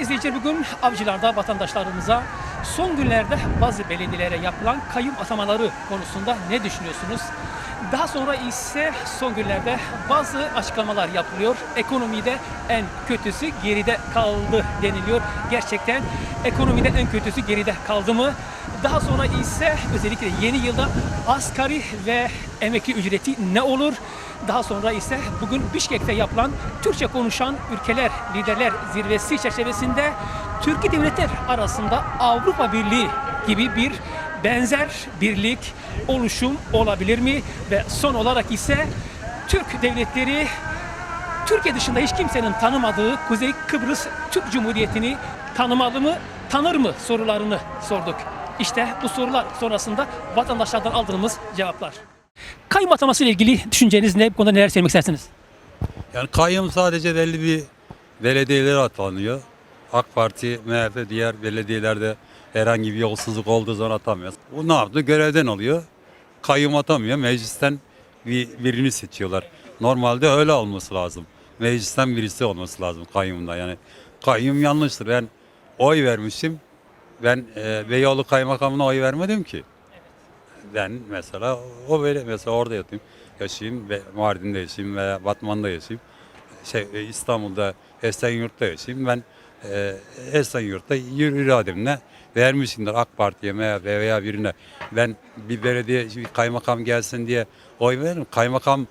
izleyiciler bugün avcılarda vatandaşlarımıza son günlerde bazı belediyelere yapılan kayyum atamaları konusunda ne düşünüyorsunuz? Daha sonra ise son günlerde bazı açıklamalar yapılıyor. Ekonomide en kötüsü geride kaldı deniliyor. Gerçekten ekonomide en kötüsü geride kaldı mı? Daha sonra ise özellikle yeni yılda asgari ve emekli ücreti ne olur? Daha sonra ise bugün Bişkek'te yapılan Türkçe konuşan ülkeler liderler zirvesi çerçevesinde Türkiye devletler arasında Avrupa Birliği gibi bir benzer birlik oluşum olabilir mi? Ve son olarak ise Türk devletleri Türkiye dışında hiç kimsenin tanımadığı Kuzey Kıbrıs Türk Cumhuriyeti'ni tanımalı mı, tanır mı sorularını sorduk. İşte bu sorular sonrasında vatandaşlardan aldığımız cevaplar. Kayyum ataması ile ilgili düşünceniz ne? Bu konuda neler söylemek istersiniz? Yani kayyum sadece belli bir belediyelere atanıyor. AK Parti, MHP diğer belediyelerde herhangi bir yolsuzluk olduğu zaman atamıyor. Bu ne yaptı? Görevden alıyor. Kayyum atamıyor. Meclisten bir, birini seçiyorlar. Normalde öyle olması lazım. Meclisten birisi olması lazım kayyumda. Yani kayyum yanlıştır. Ben oy vermişim. Ben e, Beyoğlu kaymakamına oy vermedim ki. Ben mesela o böyle mesela orada yatayım, yaşayayım ve Mardin'de yaşayayım veya Batman'da yaşayayım. Şey İstanbul'da Esenyurt'ta yaşayayım. Ben e, Esenyurt'ta yürü irademle vermişimdir AK Parti'ye veya, veya birine. Ben bir belediye bir kaymakam gelsin diye oy veririm. Kaymakam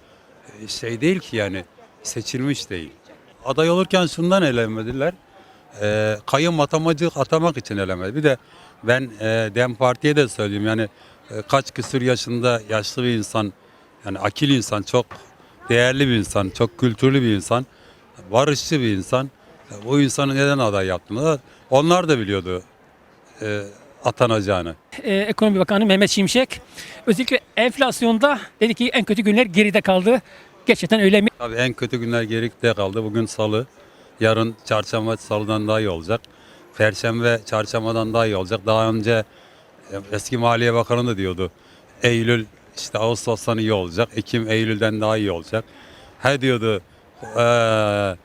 e, şey değil ki yani seçilmiş değil. Aday olurken şundan elemediler. E, kayyum atamacı atamak için elemedi. Bir de ben e, Dem Parti'ye de söyleyeyim yani e, kaç küsür yaşında yaşlı bir insan yani akil insan çok değerli bir insan çok kültürlü bir insan barışçı bir insan Bu insanı neden aday yaptılar onlar da biliyordu e, atanacağını. Ee, Ekonomi Bakanı Mehmet Şimşek özellikle enflasyonda dedi ki en kötü günler geride kaldı. Gerçekten öyle mi? Tabii en kötü günler geride kaldı. Bugün salı. Yarın çarşamba salıdan daha iyi olacak. Perşembe çarşambadan daha iyi olacak. Daha önce e, eski Maliye Bakanı da diyordu. Eylül işte Ağustos'tan iyi olacak. Ekim Eylül'den daha iyi olacak. He diyordu eee,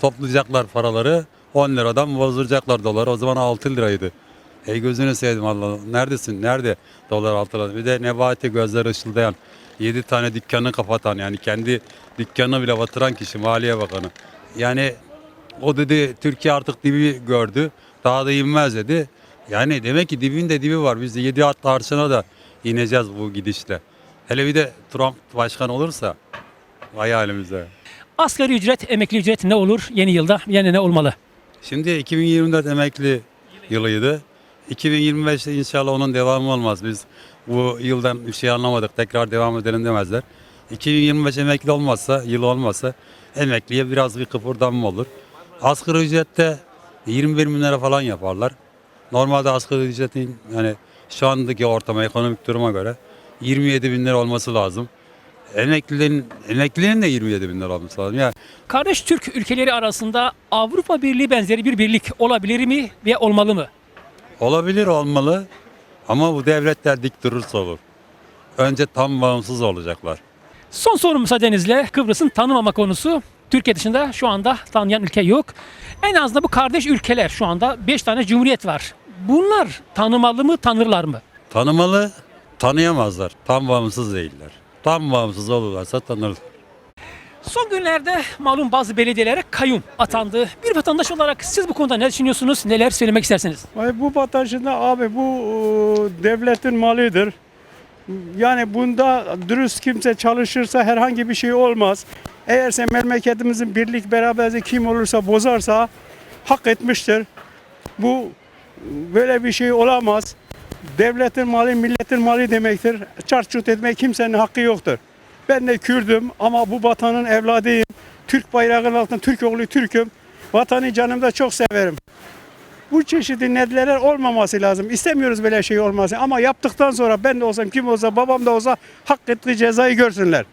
toplayacaklar paraları 10 liradan bozduracaklar doları. O zaman 6 liraydı. Ey gözünü sevdim Allah. Neredesin? Nerede dolar 6 lira? Bir de Nebati gözler ışıldayan 7 tane dükkanı kapatan yani kendi dükkanını bile batıran kişi Maliye Bakanı. Yani o dedi Türkiye artık dibi gördü. Daha da inmez dedi. Yani demek ki dibin de dibi var. Biz de 7 at arşına da ineceğiz bu gidişle. Hele bir de Trump başkan olursa vay halimize. Asgari ücret, emekli ücret ne olur yeni yılda? Yani ne olmalı? Şimdi 2024 emekli yılıydı. 2025'te inşallah onun devamı olmaz. Biz bu yıldan bir şey anlamadık. Tekrar devam edelim demezler. 2025 emekli olmazsa, yıl olmazsa emekliye biraz bir kıpırdanma olur. Asgari ücrette 21 bin lira falan yaparlar. Normalde asgari ücretin yani şu andaki ortama ekonomik duruma göre 27 bin lira olması lazım. Emeklilerin, emeklinin de 27 bin lira olması lazım. Yani Kardeş Türk ülkeleri arasında Avrupa Birliği benzeri bir birlik olabilir mi ve olmalı mı? Olabilir olmalı ama bu devletler dik durursa olur. Önce tam bağımsız olacaklar. Son soru müsaadenizle Kıbrıs'ın tanımama konusu. Türkiye dışında şu anda tanıyan ülke yok. En azından bu kardeş ülkeler şu anda 5 tane cumhuriyet var. Bunlar tanımalı mı, tanırlar mı? Tanımalı, tanıyamazlar. Tam bağımsız değiller. Tam bağımsız olurlarsa tanırlar. Son günlerde malum bazı belediyelere kayyum atandı. Bir vatandaş olarak siz bu konuda ne düşünüyorsunuz? Neler söylemek istersiniz? Ay bu vatandaşında abi bu e, devletin malıdır. Yani bunda dürüst kimse çalışırsa herhangi bir şey olmaz. Eğerse memleketimizin birlik beraberliği kim olursa bozarsa hak etmiştir. Bu böyle bir şey olamaz. Devletin malı milletin malı demektir. Çarçurt etmek kimsenin hakkı yoktur. Ben de Kürdüm ama bu vatanın evladıyım. Türk bayrağının altında Türk oğlu Türk'üm. Vatanı canımda çok severim bu çeşitli nedler olmaması lazım. İstemiyoruz böyle şey olmasın ama yaptıktan sonra ben de olsam kim olsa babam da olsa hak ettiği cezayı görsünler.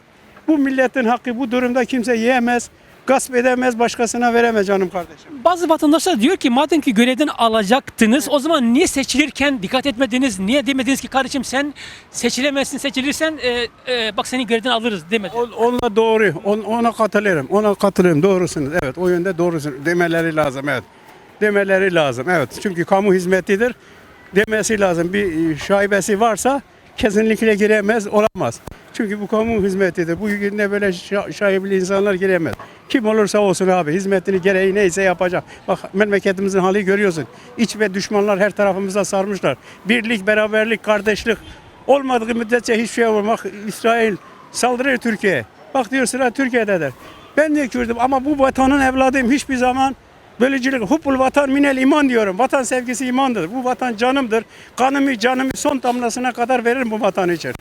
Bu milletin hakkı bu durumda kimse yiyemez, gasp edemez, başkasına veremez canım kardeşim. Bazı vatandaşlar diyor ki madem ki görevden alacaktınız o zaman niye seçilirken dikkat etmediniz? Niye demediniz ki kardeşim sen seçilemezsin seçilirsen e, e, bak seni görevden alırız demedi. On- Onunla doğru, on- ona katılırım, ona katılıyorum, doğrusunuz. Evet, o yönde doğrusunuz demeleri lazım, evet. demeleri lazım. Evet çünkü kamu hizmetidir demesi lazım. Bir e, şaibesi varsa kesinlikle giremez, olamaz. Çünkü bu kamu hizmetidir. Bu günde böyle şa- şaibeli insanlar giremez. Kim olursa olsun abi hizmetini gereği neyse yapacak. Bak memleketimizin hali görüyorsun. İç ve düşmanlar her tarafımıza sarmışlar. Birlik, beraberlik, kardeşlik olmadığı müddetçe hiçbir şey olmaz. Bak İsrail saldırıyor Türkiye'ye. Bak diyor sıra Türkiye'dedir. Ben de Kürdüm ama bu vatanın evladıyım hiçbir zaman bölücülük, hubbul vatan minel iman diyorum. Vatan sevgisi imandır. Bu vatan canımdır. Kanımı canımı son damlasına kadar veririm bu vatan için.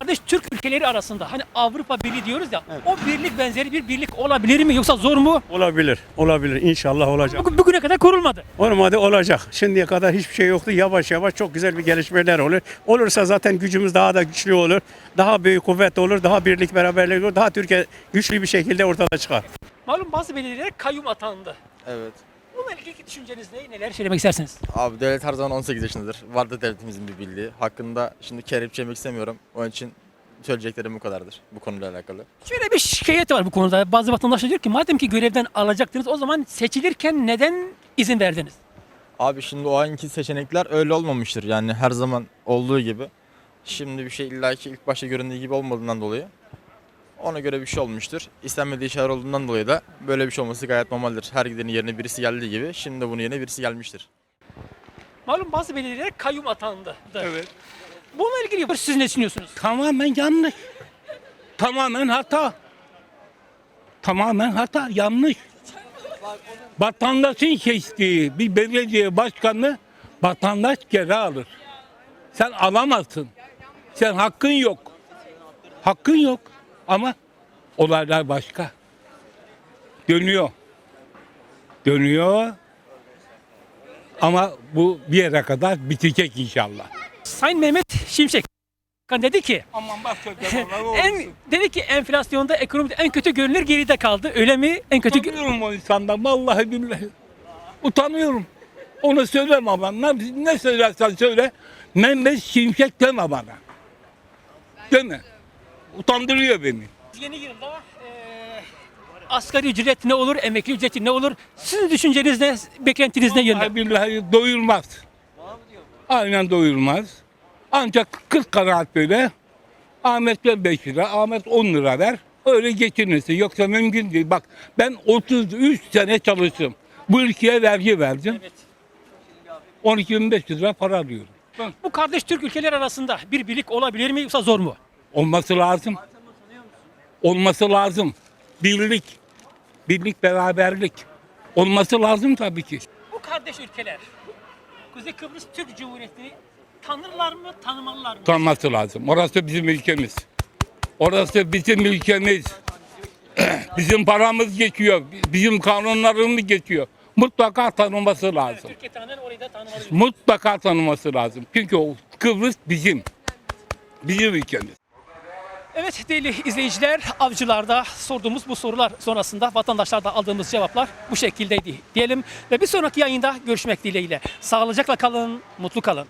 Kardeş Türk ülkeleri arasında hani Avrupa Birliği diyoruz ya o birlik benzeri bir birlik olabilir mi yoksa zor mu? Olabilir, olabilir. İnşallah olacak. Bugün, bugüne kadar kurulmadı. Olmadı olacak. Şimdiye kadar hiçbir şey yoktu. Yavaş yavaş çok güzel bir gelişmeler olur. Olursa zaten gücümüz daha da güçlü olur. Daha büyük kuvvet olur. Daha birlik beraberlik olur. Daha Türkiye güçlü bir şekilde ortada çıkar. Malum bazı belediyelere kayyum atandı. Evet. Bununla ilgili düşünceniz ne? Neler söylemek istersiniz? Abi devlet her zaman 18 yaşındadır. Vardı devletimizin bir bildiği. Hakkında şimdi kelepçe yemek istemiyorum. Onun için söyleyeceklerim bu kadardır bu konuyla alakalı. Şöyle bir şikayet var bu konuda. Bazı vatandaşlar diyor ki madem ki görevden alacaktınız o zaman seçilirken neden izin verdiniz? Abi şimdi o anki seçenekler öyle olmamıştır. Yani her zaman olduğu gibi. Şimdi bir şey illaki ilk başta göründüğü gibi olmadığından dolayı ona göre bir şey olmuştur. İstenmediği şeyler olduğundan dolayı da böyle bir şey olması gayet normaldir. Her gidenin yerine birisi geldiği gibi şimdi de bunun yerine birisi gelmiştir. Malum bazı belediyelere kayyum atandı. Evet. Bununla ilgili siz ne düşünüyorsunuz? Tamamen yanlış. Tamamen hata. Tamamen hata, yanlış. Vatandaşın seçtiği bir belediye başkanı vatandaş geri alır. Sen alamazsın. Sen hakkın yok. Hakkın yok. Ama olaylar başka. Dönüyor. Dönüyor. Ama bu bir yere kadar bitecek inşallah. Sayın Mehmet Şimşek dedi ki Aman bak en dedi ki enflasyonda ekonomide en kötü görünür geride kaldı. Öyle mi? En kötü Utanıyorum o insandan vallahi billahi. Utanıyorum. Onu söyleme bana. Ne, ne söylersen söyle. Mehmet Şimşek deme bana. Deme. Utandırıyor beni. Yeni yılda eee asgari ücret ne olur, emekli ücreti ne olur? Sizin düşünceniz ne, beklentiniz ne yönde? Vallahi billahi doyurmaz. Aynen doyurmaz. Ancak 40 kanaat böyle. Ahmet'e 5 lira, Ahmet 10 lira ver. Öyle geçinirsin. Yoksa mümkün değil. Bak ben 33 sene çalıştım. Bu ülkeye vergi verdim. Evet. 12.500 lira para alıyorum. Bu kardeş Türk ülkeler arasında bir birlik olabilir mi yoksa zor mu? Olması lazım. Olması lazım. Birlik. Birlik, beraberlik. Olması lazım tabii ki. Bu kardeş ülkeler Kuzey Kıbrıs Türk Cumhuriyeti'ni tanırlar mı, tanımalılar mı? Tanıması lazım. Orası bizim ülkemiz. Orası bizim ülkemiz. bizim paramız geçiyor. Bizim kanunlarımız geçiyor. Mutlaka tanıması lazım. Türkiye tanır, orayı da tanımalı. Mutlaka tanıması lazım. Çünkü o Kıbrıs bizim. Bizim ülkemiz. Evet değerli izleyiciler, avcılarda sorduğumuz bu sorular sonrasında vatandaşlarda aldığımız cevaplar bu şekildeydi diyelim. Ve bir sonraki yayında görüşmek dileğiyle. Sağlıcakla kalın, mutlu kalın.